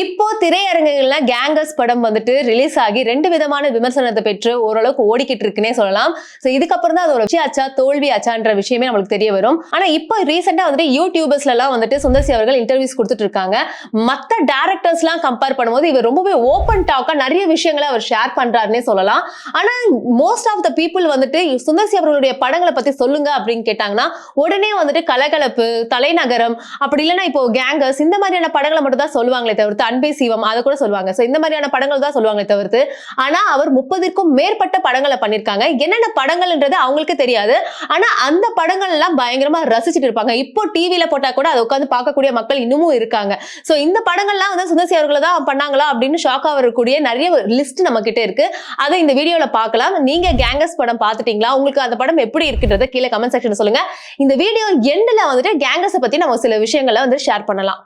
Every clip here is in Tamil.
இப்போ திரையரங்குகள்ல கேங்கர்ஸ் படம் வந்துட்டு ரிலீஸ் ஆகி ரெண்டு விதமான விமர்சனத்தை பெற்று ஓரளவுக்கு ஓடிக்கிட்டு இருக்குன்னே சொல்லலாம். சோ இதுக்கப்புறம் தான் அது ஒரு ஆச்சா தோல்வி ஆச்சான்ற விஷயமே நம்மளுக்கு தெரிய வரும். ஆனா இப்போ ரீசெண்டா வந்துட்டு யூடியூபர்ஸ்ல எல்லாம் வந்துட்டு சுந்தர்சி அவர்கள் இன்டர்வியூஸ் கொடுத்துட்டு இருக்காங்க. மத்த டேரக்டர்ஸ் எல்லாம் கம்பேர் பண்ணும்போது இவர் ரொம்பவே ஓப்பன் டாக்கா நிறைய விஷயங்களை அவர் ஷேர் பண்றாருன்னே சொல்லலாம். ஆனா மோஸ்ட் ஆஃப் த பீப்புள் வந்துட்டு சுந்தர்சி அவர்களுடைய படங்களை பத்தி சொல்லுங்க அப்படின்னு கேட்டாங்கன்னா உடனே வந்துட்டு கலகலப்பு தலைநகரம் அப்படி இல்லைன்னா இப்போ கேங்கர்ஸ் இந்த மாதிரியான படங்களை மட்டும் தான் சொல்லுவாங்களே தவிர்த்து அன்பே சிவம் அதை கூட சொல்லுவாங்க. ஸோ இந்த மாதிரியான படங்கள் தான் சொல்லுவாங்களே தவிர்த்து. ஆனா அவர் முப்பதிற்கும் மேற்பட்ட படங்களை பண்ணியிருக்காங்க. என்னென்ன படங்கள்ன்றது அவங்களுக்கு தெரியாது. ஆனா அந்த படங்கள் எல்லாம் பயங்கரமா ரசிச்சுட்டு இருப்பாங்க. இப்போ டிவியில போட்டா கூட அதை உட்காந்து பார்க்கக்கூடிய மக்கள் இன்னமும் இருக்காங்க. ஸோ இந்த படங்கள்லாம் வந்து சுதசி அவர்களை தான் பண்ணாங்களா அப்படின்னு ஷாக் ஆகக்கூடிய நிறைய லிஸ்ட் நம்ம கிட்ட இருக்கு. அதை இந்த வீடியோல பார்க்கலாம். நீங்க கேங்கஸ் படம் பார்த்துட்டீங்களா? உங்களுக்கு அந்த படம் எப்படி இருக்குன்றத கீழே கமெண்ட் செக்ஷன் சொல்லுங்க. இந்த வீடியோ எண்ட்ல வந்துட்டு கேங்கஸை பத்தி நம்ம சில விஷயங்களை வந்து ஷேர் பண்ணலாம்.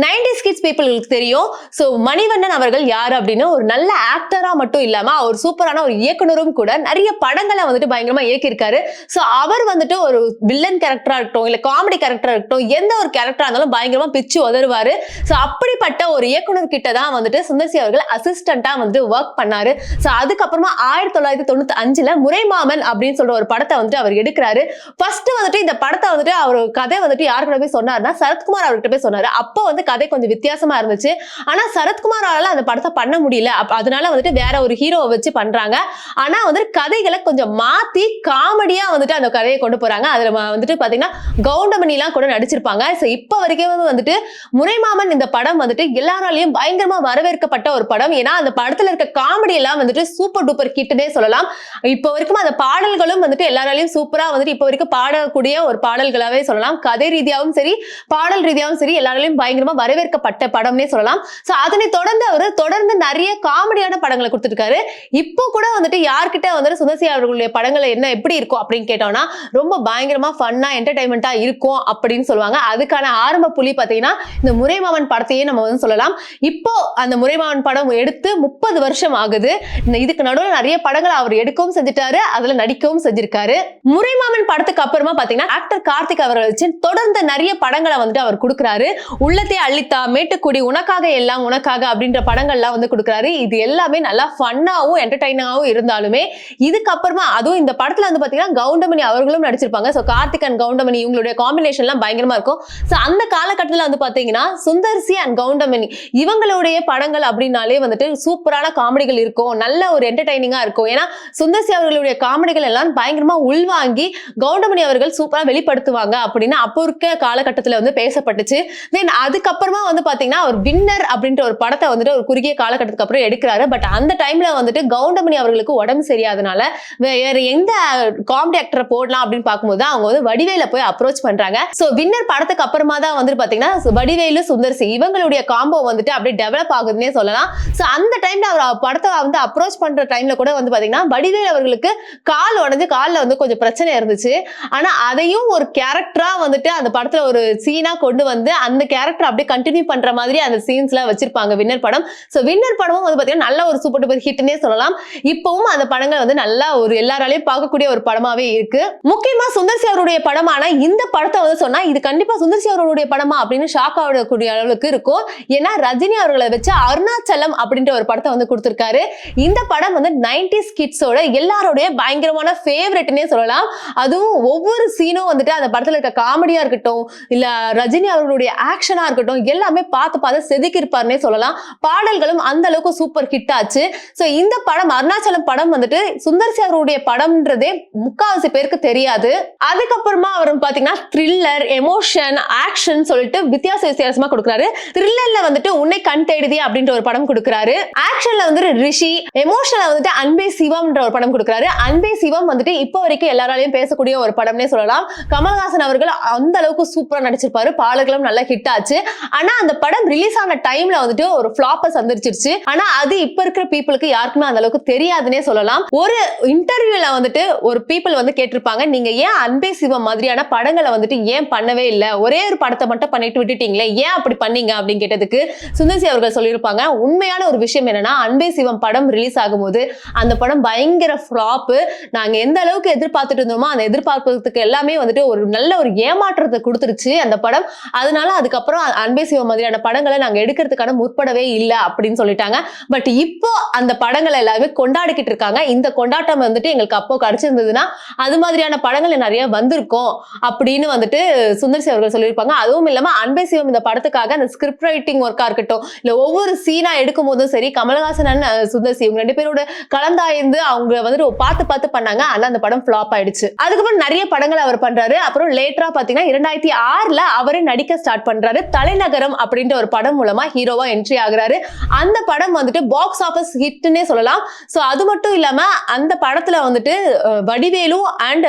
நைன்டி கிட்ஸ் பீப்புளுக்கு தெரியும். ஸோ மணிவண்ணன் அவர்கள் யார் அப்படின்னு ஒரு நல்ல ஆக்டராக மட்டும் இல்லாமல் அவர் சூப்பரான ஒரு இயக்குனரும் கூட நிறைய படங்களை வந்துட்டு பயங்கரமாக இயக்கியிருக்காரு. ஸோ அவர் வந்துட்டு ஒரு வில்லன் கேரக்டராக இருக்கட்டும் இல்லை காமெடி கேரக்டராக இருக்கட்டும் எந்த ஒரு கேரக்டராக இருந்தாலும் பயங்கரமாக பிச்சு உதருவார் ஸோ அப்படிப்பட்ட ஒரு இயக்குனர் கிட்ட தான் வந்துட்டு சுந்தர்சி அவர்கள் அசிஸ்டண்ட்டாக வந்துட்டு ஒர்க் பண்ணார். ஸோ அதுக்கப்புறமா ஆயிரத்தி தொள்ளாயிரத்தி தொண்ணூற்றி அஞ்சில் முறைமாமன் அப்படின்னு சொல்கிற ஒரு படத்தை வந்துட்டு அவர் எடுக்கிறாரு. ஃபர்ஸ்ட் வந்துட்டு இந்த படத்தை வந்துட்டு அவர் கதை வந்துட்டு யாருக்கிட்ட போய் சொன்னார்னா சரத்குமார் அவர்கிட்ட போய் சொன்னார். அப்போ வந்து கதை கொஞ்சம் வித்தியாசமா இருந்துச்சு. ஆனா சரத்குமாரால அந்த படத்தை பண்ண முடியல. அதனால வந்துட்டு வேற ஒரு ஹீரோவை வச்சு பண்றாங்க. ஆனா வந்துட்டு கதைகளை கொஞ்சம் மாத்தி காமெடியா வந்துட்டு அந்த கதையை கொண்டு போறாங்க. அதுல வந்துட்டு பாத்தீங்கன்னா கவுண்டமணி எல்லாம் கூட நடிச்சிருப்பாங்க. சோ இப்ப வரைக்கும் வந்துட்டு முறைமாமன் இந்த படம் வந்துட்டு எல்லாராலையும் பயங்கரமா வரவேற்கப்பட்ட ஒரு படம். ஏன்னா அந்த படத்துல இருக்க காமெடி எல்லாம் வந்துட்டு சூப்பர் டூப்பர் ஹிட்னே சொல்லலாம். இப்போ வரைக்கும் அந்த பாடல்களும் வந்துட்டு எல்லாராலையும் சூப்பரா வந்துட்டு இப்போ வரைக்கும் பாடக்கூடிய ஒரு பாடல்களாவே சொல்லலாம். கதை ரீதியாகவும் சரி பாடல் ரீதியாகவும் சரி எல்லாராலையும் பயங்கரமா வரவேற்கப்பட்ட படம்னே சொல்லலாம். ஸோ அதனை தொடர்ந்து அவர் தொடர்ந்து நிறைய காமெடியான படங்களை கொடுத்துருக்காரு. இப்போ கூட வந்துட்டு யார்கிட்ட வந்துட்டு சுதசி அவர்களுடைய படங்கள் என்ன எப்படி இருக்கும் அப்படின்னு கேட்டோம்னா ரொம்ப பயங்கரமா ஃபன்னா என்டர்டைன்மெண்டா இருக்கும் அப்படின்னு சொல்லுவாங்க. அதுக்கான ஆரம்ப புள்ளி பார்த்தீங்கன்னா இந்த முறைமாமன் படத்தையே நம்ம வந்து சொல்லலாம். இப்போ அந்த முறைமாமன் படம் எடுத்து முப்பது வருஷம் ஆகுது. இந்த இதுக்கு நடுவில் நிறைய படங்களை அவர் எடுக்கவும் செஞ்சுட்டாரு அதுல நடிக்கவும் செஞ்சிருக்காரு. முறைமாமன் படத்துக்கு அப்புறமா பாத்தீங்கன்னா ஆக்டர் கார்த்திக் அவர்கள் வச்சு தொடர்ந்து நிறைய படங்களை வந்துட்டு அவர் கொடுக்குறாரு. உள்ளத்தை அள்ளித்தா மேட்டுக்குடி உனக்காக எல்லாம் உனக்காக அப்படின்ற படங்கள்லாம் வந்து கொடுக்குறாரு. இது எல்லாமே நல்லா ஃபன்னாகவும் என்டர்டைனாகவும் இருந்தாலுமே இதுக்கப்புறமா அதுவும் இந்த படத்தில் வந்து பார்த்தீங்கன்னா கவுண்டமணி அவர்களும் நடிச்சிருப்பாங்க. ஸோ கார்த்திக் அண்ட் கவுண்டமணி இவங்களுடைய காம்பினேஷன்லாம் பயங்கரமாக இருக்கும். ஸோ அந்த காலகட்டத்தில் வந்து பார்த்தீங்கன்னா சுந்தர்சி அண்ட் கவுண்டமணி இவங்களுடைய படங்கள் அப்படின்னாலே வந்துட்டு சூப்பரான காமெடிகள் இருக்கும். நல்ல ஒரு என்டர்டைனிங்காக இருக்கும். ஏன்னா சுந்தர்சி அவர்களுடைய காமெடிகள் எல்லாம் பயங்கரமாக உள்வாங்கி கவுண்டமணி அவர்கள் சூப்பராக வெளிப்படுத்துவாங்க அப்படின்னு அப்போ இருக்க காலகட்டத்தில் வந்து பேசப்பட்டுச்சு. தென் அதுக்கப்புறமா வந்து பாத்தீங்கன்னா அவர் வின்னர் அப்படின்ற ஒரு படத்தை வந்துட்டு ஒரு குறுகிய காலகட்டத்துக்கு அப்புறம் எடுக்கிறாரு. பட் அந்த டைம்ல வந்துட்டு கவுண்டமணி அவர்களுக்கு உடம்பு சரியாதனால வேற எந்த காமெடி ஆக்டரை போடலாம் அப்படின்னு பார்க்கும்போது அவங்க வந்து வடிவேல போய் அப்ரோச் பண்றாங்க. சோ வின்னர் படத்துக்கு அப்புறமா தான் வந்துட்டு பாத்தீங்கன்னா வடிவேலு சுந்தர் சிங் இவங்களுடைய காம்போ வந்துட்டு அப்படியே டெவலப் ஆகுதுன்னே சொல்லலாம். சோ அந்த டைம்ல அவர் படத்தை வந்து அப்ரோச் பண்ற டைம்ல கூட வந்து பாத்தீங்கன்னா வடிவேல் அவர்களுக்கு கால் உடஞ்சு காலில் வந்து கொஞ்சம் பிரச்சனை இருந்துச்சு. ஆனா அதையும் ஒரு கேரக்டரா வந்துட்டு அந்த படத்துல ஒரு சீனா கொண்டு வந்து அந்த கேரக்டர் அப்படியே கண்டினியூ பண்ற மாதிரி அந்த சீன்ஸ்லாம் வச்சிருப்பாங்க வின்னர் படம். சோ வின்னர் படமும் வந்து பாத்தீங்கன்னா நல்ல ஒரு சூப்பர் டூப்பர் ஹிட்னே சொல்லலாம். இப்பவும் அந்த படங்கள் வந்து நல்லா ஒரு எல்லாராலையும் பார்க்கக்கூடிய ஒரு படமாவே இருக்கு. முக்கியமா சுந்தர்சி அவருடைய படமான இந்த படத்தை வந்து சொன்னா இது கண்டிப்பா சுந்தர் சி அவருடைய படமா அப்படின்னு ஷாக் ஆகக்கூடிய அளவுக்கு இருக்கும். ஏன்னா ரஜினி அவர்களை வச்சு அருணாச்சலம் அப்படின்ற ஒரு படத்தை வந்து கொடுத்திருக்காரு. இந்த படம் வந்து நைன்டி கிட்ஸோட எல்லாரோடைய பயங்கரமான ஃபேவரட்னே சொல்லலாம். அதுவும் ஒவ்வொரு சீனும் வந்துட்டு அந்த படத்துல இருக்க காமெடியா இருக்கட்டும் இல்ல ரஜினி அவர்களுடைய ஆக்ஷனா இருக்கட்டும் எல்லாமே பார்த்து பார்த்து செதுக்கியிருப்பாருன்னே சொல்லலாம். பாடல்களும் அந்த அளவுக்கு சூப்பர் ஹிட் ஆச்சு. ஸோ இந்த படம் அருணாச்சலம் படம் வந்துட்டு சுந்தர்சி அவருடைய படம்ன்றதே முக்காவாசி பேருக்கு தெரியாது. அதுக்கப்புறமா அவர் பாத்தீங்கன்னா த்ரில்லர் எமோஷன் ஆக்ஷன் சொல்லிட்டு வித்தியாச வித்தியாசமா கொடுக்குறாரு. த்ரில்லர்ல வந்துட்டு உன்னை கண் தேடுதி அப்படின்ற ஒரு படம் கொடுக்குறாரு. ஆக்ஷன்ல வந்துட்டு ரிஷி எமோஷன்ல வந்துட்டு அன்பே சிவம்ன்ற ஒரு படம் கொடுக்குறாரு. அன்பே சிவம் வந்துட்டு இப்போ வரைக்கும் எல்லாராலையும் பேசக்கூடிய ஒரு படம்னே சொல்லலாம். கமல்ஹாசன் அவர்கள் அந்த அளவுக்கு சூப்பரா நடிச்சிருப்பாரு. பாடல்களும் நல்லா ஹிட் ஆச்சு. ஆனா அந்த படம் ரிலீஸ் ஆன டைம்ல வந்துட்டு ஒரு ஃபிளாப்ப சந்திச்சிருச்சு ஆனா அது இப்ப இருக்கிற பீப்புளுக்கு யாருக்குமே அந்த அளவுக்கு தெரியாதுன்னே சொல்லலாம். ஒரு இன்டர்வியூல வந்துட்டு ஒரு பீப்புள் வந்து கேட்டிருப்பாங்க நீங்க ஏன் அன்பே சிவம் மாதிரியான படங்களை வந்துட்டு ஏன் பண்ணவே இல்லை? ஒரே ஒரு படத்தை மட்டும் பண்ணிட்டு விட்டுட்டீங்களே ஏன் அப்படி பண்ணீங்க? அப்படின்னு கேட்டதுக்கு சுந்தர்சி அவர்கள் சொல்லியிருப்பாங்க உண்மையான ஒரு விஷயம் என்னன்னா அன்பே சிவம் படம் ரிலீஸ் ஆகும்போது அந்த படம் பயங்கர ஃப்ளாப்பு நாங்க எந்த அளவுக்கு எதிர்பார்த்துட்டு இருந்தோமோ அந்த எதிர்பார்ப்பதுக்கு எல்லாமே வந்துட்டு ஒரு நல்ல ஒரு ஏமாற்றத்தை கொடுத்துருச்சு அந்த படம். அதனால அதுக்கப்புறம் அன்பே சிவம் மாதிரியான படங்களை நாங்க எடுக்கிறதுக்கான முற்படவே இல்லை அப்படின்னு சொல்லிட்டாங்க. பட் இப்போ அந்த படங்களை எல்லாமே கொண்டாடிக்கிட்டு இருக்காங்க. இந்த கொண்டாட்டம் வந்துட்டு எங்களுக்கு அப்போ கிடைச்சிருந்ததுன்னா அது மாதிரியான படங்கள் நிறைய வந்திருக்கும் அப்படின்னு வந்துட்டு சுந்தர்சி அவர்கள் சொல்லியிருப்பாங்க. அதுவும் இல்லாம அன்பே சிவம் இந்த படத்துக்காக அந்த ஸ்கிரிப்ட் ரைட்டிங் ஒர்க்கா இருக்கட்டும் இல்ல ஒவ்வொரு சீனா எடுக்கும் போதும் சரி கமலஹாசன் சுந்தர் அஹ், சுந்தர்சி இவங்க ரெண்டு பேரோட கலந்தாய்ந்து அவங்க வந்துட்டு பார்த்து பார்த்து பண்ணாங்க. ஆனா அந்த படம் ஃபிளாப் ஆயிடுச்சு. அதுக்கப்புறம் நிறைய படங்கள் அவர் பண்றாரு. அப்புறம் லேட்டரா பாத்தீங்கன்னா இரண்டாயிரத்தி ஆறுல அவரே நடிக்க ஸ்டார்ட் பண்றாரு. தலைநகரம் அப்படின்ற ஒரு படம் மூலமா ஹீரோவா என்ட்ரி ஆகுறாரு. அந்த படம் வந்துட்டு பாக்ஸ் ஆஃபீஸ் ஹிட்னே சொல்லலாம். ஸோ அது மட்டும் இல்லாம அந்த படத்துல வந்துட்டு வடிவேலு அண்ட்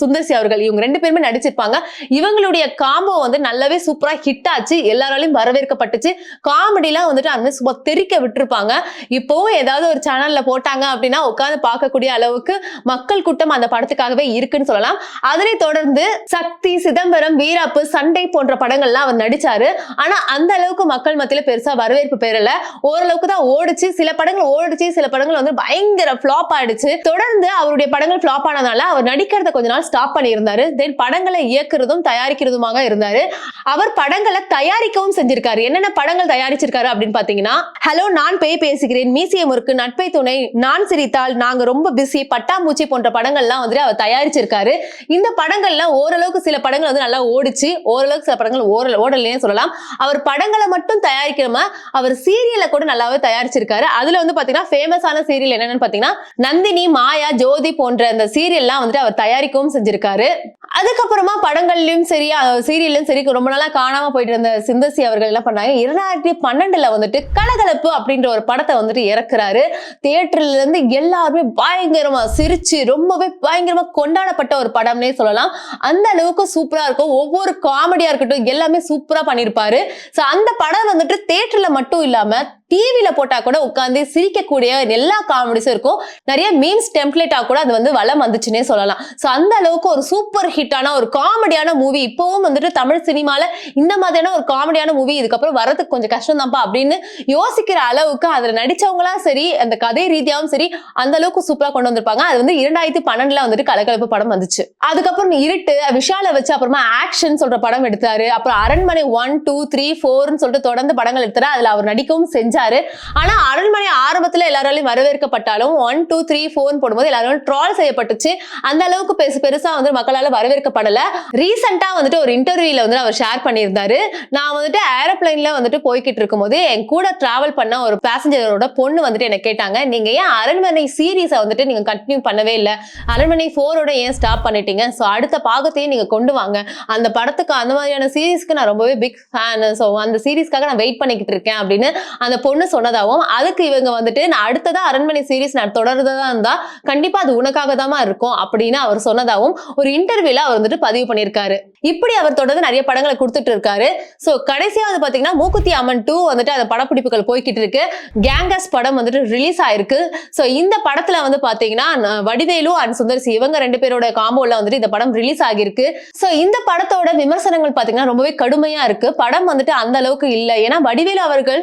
சுந்தர்சி அவர்கள் இவங்க ரெண்டு பேருமே நடிச்சிருப்பாங்க. இவங்களுடைய காம்போ வந்து நல்லாவே சூப்பரா ஹிட் ஆச்சு. எல்லாராலையும் வரவேற்கப்பட்டுச்சு. காமெடிலாம் வந்துட்டு அந்த சும்மா தெறிக்க விட்டுருப்பாங்க. இப்போவும் ஏதாவது ஒரு சேனல்ல போட்டாங்க அப்படின்னா உட்காந்து பார்க்கக்கூடிய அளவுக்கு மக்கள் கூட்டம் அந்த படத்துக்காகவே இருக்குன்னு சொல்லலாம். அதனை தொடர்ந்து சக்தி சிதம்பரம் வீராப்பு சண்டை போன்ற படங்கள்லாம் அவர் நடிச்சாரு. ஆனா அந்த அளவுக்கு மக்கள் மத்தியில பெருசா வரவேற்பு பெறல. ஓரளவுக்கு தான் ஓடுச்சு. சில படங்கள் ஓடுச்சு. சில படங்கள் வந்து பயங்கர ஃபிளாப் ஆயிடுச்சு. தொடர்ந்து அவருடைய படங்கள் ஃபிளாப் ஆனதால அவர் நடிக்கிறத கொஞ்ச நாள் ஸ்டாப் பண்ணியிருந்தாரு. தென் படங்களை இயக்குறதும் தயாரிக்கிறதுமாக இருந்தாரு. அவர் படங்களை தயாரிக்கவும் செஞ்சிருக்காரு. என்னென்ன படங்கள் தயாரிச்சிருக்காரு அப்படின்னு பாத்தீங்கன்னா ஹலோ நான் பேய் பேசுகிறேன். மீசிய முறுக்கு நட்பை துணை நான் சிரித்தால் நாங்க ரொம்ப பிஸி பட்டாம்பூச்சி போன்ற படங்கள்லாம் வந்துட்டு அவர் தயாரிச்சிருக்காரு. இந்த படங்கள்லாம் ஓரளவுக்கு சில படங்கள் வந்து நல்லா ஓடிச்சு. ஓரளவுக்கு சில படங்கள் ஓரல ஓடலையே சொல்லலாம். அவர் படங்களை மட்டும் தயாரிக்காம அவர் சீரியலை கூட நல்லாவே தயாரிச்சிருக்காரு. அதுல வந்து பாத்தீங்கன்னா ஃபேமஸான சீரியல் என்னன்னு பாத்தீங்கன்னா நந்தினி மாயா ஜோதி போன்ற அந்த சீரியல்லாம் வந்துட்டு அவர் தயாரிக்கவும் செஞ்சிருக்காரு. அதுக்கப்புறமா படங்கள்லயும் சரி சீரியல்லையும் சரி ரொம்ப நாளா காணாம போயிட்டு இருந்த சிந்தசி அவர்கள் என்ன பண்ணாங்க இரண்டாயிரத்தி பன்னெண்டுல வந்துட்டு கலகலப்பு அப்படின்ற ஒரு படத்தை வந்துட்டு இறக்குறாரு. தியேட்டர்ல இருந்து எல்லாருமே பயங்கரமா சிரிச்சு ரொம்பவே பயங்கரமா கொண்டாடப்பட்ட ஒரு படம்னே சொல்லலாம். அந்த அளவுக்கு சூப்பரா இருக்கும். ஒவ்வொரு காமெடியா இருக்கட்டும் எல்லாமே சூப்பரா பண்ணிருப்பாரு சோ அந்த படம் வந்துட்டு தியேட்டர்ல மட்டும் இல்லாம டிவியில போட்டா கூட உட்காந்து சிரிக்கக்கூடிய எல்லா காமெடிஸும் இருக்கும். நிறைய மீன்ஸ் டெம்ப்ளேட்டா கூட அது வந்து வளம் வந்துச்சுன்னே சொல்லலாம். ஸோ அந்த அளவுக்கு ஒரு சூப்பர் ஹிட்டான ஒரு காமெடியான மூவி இப்பவும் வந்துட்டு தமிழ் சினிமால இந்த மாதிரியான ஒரு காமெடியான மூவி இதுக்கப்புறம் வரதுக்கு கொஞ்சம் கஷ்டம் தான்ப்பா அப்படின்னு யோசிக்கிற அளவுக்கு அதுல நடிச்சவங்களா சரி அந்த கதை ரீதியாவும் சரி அந்த அளவுக்கு சூப்பரா கொண்டு வந்திருப்பாங்க. அது வந்து இரண்டாயிரத்தி பன்னெண்டுல வந்துட்டு கலகலப்பு படம் வந்துச்சு. அதுக்கப்புறம் இருட்டு விஷால வச்சு அப்புறமா ஆக்ஷன் சொல்ற படம் எடுத்தாரு. அப்புறம் அரண்மனை ஒன் டூ த்ரீ ஃபோர்னு சொல்லிட்டு தொடர்ந்து படங்கள் எடுத்தாரு அதுல அவர் நடிக்கவும் செஞ்சார். ஆனா அரண்மனை ஆரம்பத்துல எல்லாராலையும் வரவேற்கப்பட்டாலும் ஒன் டூ த்ரீ ஃபோர் போடும்போது எல்லாரும் ட்ரால் செய்யப்பட்டுச்சு. அந்த அளவுக்கு பெருசு பெருசா வந்து மக்களால வரவேற்கப்படல. ரீசெண்டா வந்துட்டு ஒரு இன்டர்வியூல வந்து அவர் ஷேர் பண்ணியிருந்தாரு. நான் வந்துட்டு ஏரோப்ளைன்ல வந்துட்டு போய்கிட்டு இருக்கும்போது என் கூட டிராவல் பண்ண ஒரு பேசஞ்சரோட பொண்ணு வந்துட்டு என்ன கேட்டாங்க நீங்க ஏன் அரண்மனை சீரீஸை வந்துட்டு நீங்க கண்டினியூ பண்ணவே இல்லை? அரண்மனை ஃபோரோட ஏன் ஸ்டாப் பண்ணிட்டீங்க? ஸோ அடுத்த பாகத்தையும் நீங்க கொண்டு வாங்க. அந்த படத்துக்கு அந்த மாதிரியான சீரீஸ்க்கு நான் ரொம்பவே பிக் ஃபேன் ஸோ அந்த சீரீஸ்க்காக நான் வெயிட் பண்ணிக்கிட்டு இருக்கேன் அப்படின்னு அந்த பொண்ணு சொன்னதாகவும் அதுக்கு இவங்க வந்துட்டு நான் அடுத்ததா அரண்மனை சீரீஸ் நான் தொடர்றதா இருந்தா கண்டிப்பா அது உனக்காக தான் இருக்கும் அப்படின்னு அவர் சொன்னதாகவும் ஒரு இன்டர்வியூல அவர் வந்துட்டு பதிவு பண்ணியிருக்காரு. இப்படி அவர் தொடர்ந்து நிறைய படங்களை கொடுத்துட்டு இருக்காரு. ஸோ கடைசியா வந்து பாத்தீங்கன்னா மூக்குத்தி அம்மன் டூ வந்துட்டு அந்த படப்பிடிப்புகள் போய்கிட்டு இருக்கு. கேங்கஸ் படம் வந்துட்டு ரிலீஸ் ஆயிருக்கு. ஸோ இந்த படத்துல வந்து பாத்தீங்கன்னா வடிவேலு அண்ட் சுந்தர்சி இவங்க ரெண்டு பேரோட காம்போல வந்துட்டு இந்த படம் ரிலீஸ் ஆகியிருக்கு. ஸோ இந்த படத்தோட விமர்சனங்கள் பாத்தீங்கன்னா ரொம்பவே கடுமையா இருக்கு. படம் வந்துட்டு அந்த அளவுக்கு இல்லை. ஏன்னா வடிவேலு அவர்கள்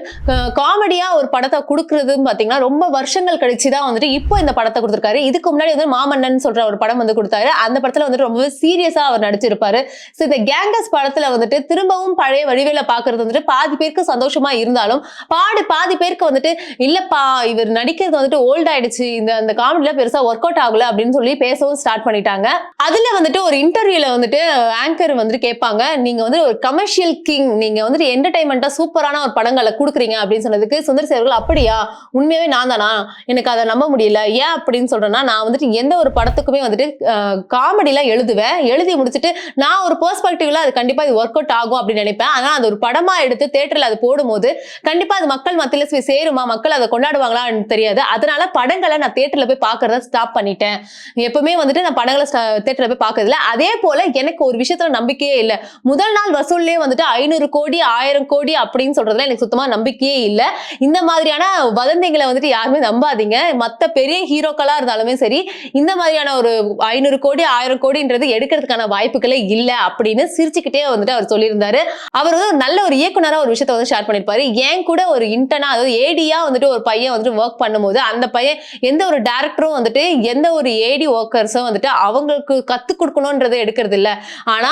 காமெடியா ஒரு படத்தை கொடுக்கறதுன்னு பாத்தீங்கன்னா ரொம்ப வருஷங்கள் கழிச்சு தான் வந்துட்டு இப்போ இந்த படத்தை கொடுத்துருக்காரு. இதுக்கு முன்னாடி வந்து மாமன்னன் சொல்ற ஒரு படம் வந்து கொடுத்தாரு. அந்த படத்துல வந்துட்டு ரொம்பவே சீரியஸா அவர் நடிச்சிருப்பாரு. ஸோ இந்த கேங்கஸ் படத்துல வந்துட்டு திரும்பவும் பழைய வடிவேல பாக்குறது வந்துட்டு பாதி பேருக்கு சந்தோஷமா இருந்தாலும் பாடு பாதி பேருக்கு வந்துட்டு இல்லப்பா இவர் நடிக்கிறது வந்துட்டு ஓல்ட் ஆயிடுச்சு. இந்த அந்த காமெடியில பெருசா ஒர்க் அவுட் ஆகல அப்படின்னு சொல்லி பேசவும் ஸ்டார்ட் பண்ணிட்டாங்க. அதுல வந்துட்டு ஒரு இன்டர்வியூல வந்துட்டு ஆங்கர் வந்துட்டு கேட்பாங்க நீங்க வந்து ஒரு கமர்ஷியல் கிங் நீங்க வந்துட்டு என்டர்டைன்மெண்டா சூப்பரான ஒரு படங்களை கொடுக்குறீங்க அப்படின்னு சொன்னதுக்கு சுந்தர் சேவர்கள் அப்படியா? உண்மையாவே நான் தானா? எனக்கு அதை நம்ப முடியல. ஏன் அப்படின்னு சொல்றேன்னா நான் வந்துட்டு எந்த ஒரு படத்துக்குமே வந்துட்டு காமெடிலாம் எழுதுவேன். எழுதி முடிச்சுட்டு நான் ஒரு பெர்ஸ்பெக்டிவ்ல அது கண்டிப்பா இது ஒர்க் அவுட் ஆகும் அப்படின்னு நினைப்பேன். ஆனா அது ஒரு படமா எடுத்து தேட்டர்ல அது போடும்போது கண்டிப்பா அது மக்கள் மத்தியில போய் சேருமா? மக்கள் அதை கொண்டாடுவாங்களான்னு தெரியாது. அதனால படங்களை நான் தேட்டர்ல போய் பாக்குறத ஸ்டாப் பண்ணிட்டேன். எப்பவுமே வந்துட்டு நான் படங்களை தேட்டர்ல போய் பாக்குறதுல அதே போல எனக்கு ஒரு விஷயத்துல நம்பிக்கையே இல்லை. முதல் நாள் வசூல்லே வந்துட்டு ஐநூறு கோடி ஆயிரம் கோடி அப்படின்னு சொல்றதுல எனக்கு சுத்தமா நம்பிக்கையே இல்லை. இந்த மாதிரியான வதந்திகளை வந்துட்டு யாருமே நம்பாதீங்க. மத்த பெரிய ஹீரோக்களா இருந்தாலுமே சரி இந்த மாதிரியான ஒரு ஐநூறு கோடி ஆயிரம் கோடின்றது எடுக்கிறதுக்கான வாய்ப்புகளே இல்லை அப்படின்னு சிரிச்சுக்கிட்டே வந்துட்டு அவர் சொல்லியிருந்தாரு. அவர் வந்து ஒரு நல்ல ஒரு இயக்குனரா ஒரு விஷயத்த வந்து ஷேர் பண்ணிருப்பாரு ஏன் கூட ஒரு இன்டர்னா அதாவது ஏடியா வந்துட்டு ஒரு பையன் வந்துட்டு ஒர்க் பண்ணும்போது அந்த பையன் எந்த ஒரு டேரக்டரும் வந்துட்டு எந்த ஒரு ஏடி ஒர்க்கர்ஸும் வந்துட்டு அவங்களுக்கு கத்து கொடுக்கணுன்றதை எடுக்கிறது இல்ல. ஆனா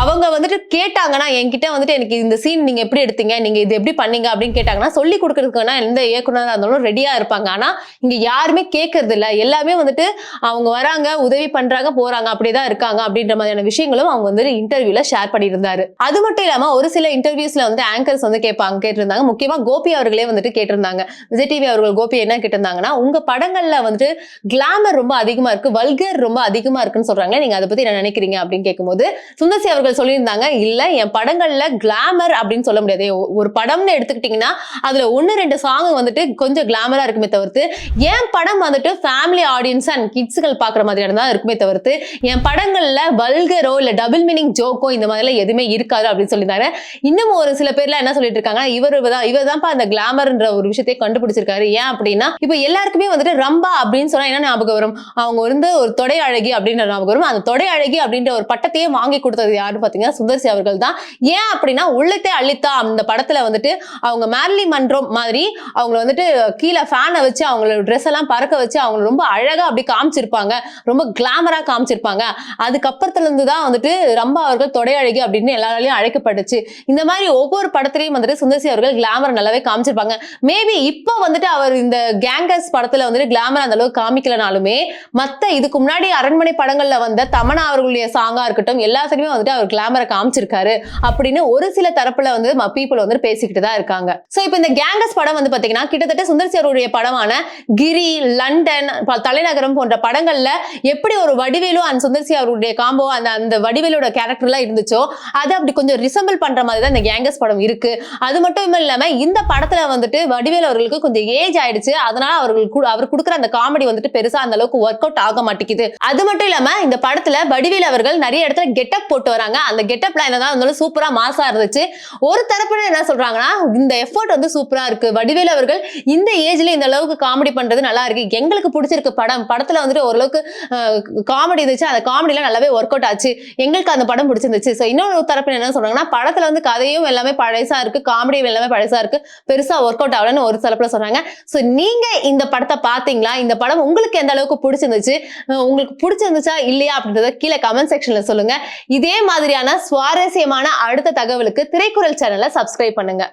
அவங்க வந்துட்டு கேட்டாங்கன்னா என்கிட்ட வந்துட்டு எனக்கு இந்த சீன் நீங்க எப்படி எடுத்தீங்க? நீங்க இது எப்படி பண்ணீங்க? அப்படின்னு கேட்டாங்கன்னா சொல்லி கொடுக்கறதுக்குன்னா எந்த இயக்குனராக இருந்தாலும் ரெடியா இருப்பாங்க. ஆனா இங்க யாருமே கேட்கறது இல்ல. எல்லாமே வந்துட்டு அவங்க வராங்க உதவி பண்றாங்க போறாங்க அப்படிதான் இருக்காங்க அப்படின்ற மாதிரியான விஷயங்களும் அவங்க வந்து இன்டர்வியூல ஷேர் பண்ணியிருந்தாரு. அது மட்டும் இல்லாம ஒரு சில இன்டர்வியூஸ்ல வந்து ஆங்கர்ஸ் வந்து கேட்பாங்க கேட்டிருந்தாங்க. முக்கியமா கோபி அவர்களே வந்துட்டு கேட்டிருந்தாங்க. விஜய் டிவி அவர்கள் கோபி என்ன கேட்டிருந்தாங்கன்னா உங்க படங்கள்ல வந்துட்டு கிளாமர் ரொம்ப அதிகமா இருக்கு வல்கர் ரொம்ப அதிகமா இருக்குன்னு சொல்றாங்க. நீங்க அதை பத்தி என்ன நினைக்கிறீங்க அப்படின்னு கேட்கும்போது சுந்தர்சி அவர்கள் சொல்லியிருந்தாங்க இல்ல என் படங்கள்ல கிளாமர் அப்படின்னு சொல்ல முடியாது. ஒரு படம்னு எடுத்துக்கிட்டீங்கன்னா அதுல ஒன்னு ரெண்டு சாங் வந்துட்டு கொஞ்சம் கிளாமரா இருக்குமே தவிர்த்து என் படம் வந்துட்டு ஃபேமிலி ஆடியன்ஸ் அண்ட் கிட்ஸுகள் பாக்குற மாதிரியான தான் இருக்குமே தவிர்த்து என் படங்கள்ல வல்கரோ இல்ல டபுள் மீனிங் ஜோக்கோ இந்த மாதிரிலாம் எதுவுமே இருக்காது அப்படின்னு சொல்லியிருந்தாங்க. இன்னும் ஒரு சில பேர்ல என்ன சொல்லிட்டு இருக்காங்க இவர் தான் இவர் தான்ப்பா அந்த கிளாமர்ன்ற ஒரு விஷயத்தை கண்டுபிடிச்சிருக்காரு. ஏன் அப்படின்னா இப்போ எல்லாருக்குமே வந்துட்டு ரம்பா அப்படின்னு சொன்னா என்ன ஞாபகம் வரும்? அவங்க வந்து ஒரு தொடை அழகி அப்படின்ற ஞாபகம் வரும். அந்த தொடை அழகி அப்படின்ற ஒரு பட்டத்தையே வாங்கி கொடுத்தது யாருன்னு பார்த்தீங்கன்னா சுந்தர்சி அவர்கள் தான். ஏன் அப்படின்னா உள்ளத்தை அழித்தா அந்த படத்துல வந்துட்டு அவங்க மேர்லி மன்றம் மாதிரி அவங்கள வந்துட்டு கீழே ஃபேனை வச்சு அவங்களோட ட்ரெஸ் எல்லாம் பறக்க வச்சு அவங்க ரொம்ப அழகா அப்படி காமிச்சிருப்பாங்க. ரொம்ப கிளாமரா காமிச்சிருப்பாங்க. அதுக்கப்புறத்துல இருந்து தான் வந்துட்டு ரம்பா அவர்கள் தொடை அழகி அப்படின்னு எல்லாராலையும் அழைக்கப்பட்டுச்சு. இந்த மாதிரி ஒவ்வொரு படத்துலையும் வந்துட்டு சுந்தர்சி அவர்கள் கிளாமர் நல்லாவே காமிச்சிருப்பாங்க. மேபி இப்போ வந்துட்டு அவர் இந்த கேங்கர்ஸ் படத்துல வந்துட்டு கிளாமர் அந்த அளவுக்கு காமிக்கலனாலுமே மத்த இதுக்கு முன்னாடி அரண்மனை படங்கள்ல வந்த தமனா அவர்களுடைய சாங்கா இருக்கட்டும் எல்லாத்துலயுமே வந்துட்டு அவர் கிளாமரை காமிச்சிருக்காரு அப்படின்னு ஒரு சில தரப்புல வந்து பீப்புள் வந்து பேசிக்கிட்டு தான் இருக்காங்க. சோ இப்போ இந்த கேங்கர்ஸ் படம் வந்து பாத்தீங்கன்னா கிட்டத்தட்ட சுந்தர்சி அவருடைய படமான கிரி லண்டன் தலைநகரம் போன்ற படங்கள்ல எப்படி ஒரு வடிவேலு அண்ட் சுந்தர்சி அவருடைய காம்போ அந்த அந்த வடிவேலோட கேரக்டர்லாம் இருந்துச்சோ அதை அப்படி கொஞ்சம் ரிசம்பிள் பண்ற மாதிரி தான் இந்த கேங்கர்ஸ் படம் இருக்கு. அது மட்டும் இல்லாம இந்த படத்துல வந்துட்டு வடிவேலு அவர்களுக்கு கொஞ்சம் ஏஜ் ஆயிடுச்சு. அதனால அவர்கள் அவர் கொடுக்குற அந்த காமெடி வந்துட்டு பெருசா அந்த அளவுக்கு ஒர்க் அவுட் ஆக மாட்டேங்குது. அது மட்டும் இல்லாம இந்த படத்துல வடிவேலு அவர்கள் நிறைய இடத்துல கெட்டப் போட்டு வராங்க. அந்த கெட்டப்ல என்னதான் இருந்தாலும் சூப்பரா மாசா இருந்துச்சு. ஒரு தரப்புல என்ன சொல்றாங்கன்னா இந்த எஃபோர்ட் வந்து சூப்பரா இருக்கு. வடிவேலு அவர்கள் இந்த ஏஜ்ல இந்த அளவுக்கு காமெடி பண்றது நல்லா இருக்கு. எங்களுக்கு பிடிச்சிருக்கு படம். படத்துல வந்துட்டு ஓரளவுக்கு காமெடி இருந்துச்சு. அந்த காமெடிலாம் நல்லாவே ஒர்க் அவுட் ஆச்சு. எங்களுக்கு அந்த படம் பிடிச்சிருந்துச்சு. ஸோ இன்னொரு தரப்பு என்ன சொல்றாங்கன்னா படத்துல வந்து கதையும் எல்லாமே பழசா இருக்கு காமெடியும் எல்லாமே பழசா இருக்கு. பெருசா ஒர்க் அவுட் ஆகலன்னு ஒரு தரப்புல சொல்றாங்க. ஸோ நீங்க இந்த படத்தை பாத்தீங்களா இந்த படம் உங்களுக்கு எந்த அளவுக்கு பிடிச்சிருந்துச்சு? உங்களுக்கு பிடிச்சிருந்துச்சா? இல்லையா? அப்படின்றத கீழே கமெண்ட் செக்ஷன்ல சொல்லுங்க. இதே மாதிரியான சுவாரஸ்யமான அடுத்த தகவலுக்கு திரைக்குறள் சேனலை சப்ஸ்கிரைப் பண்ணுங்க.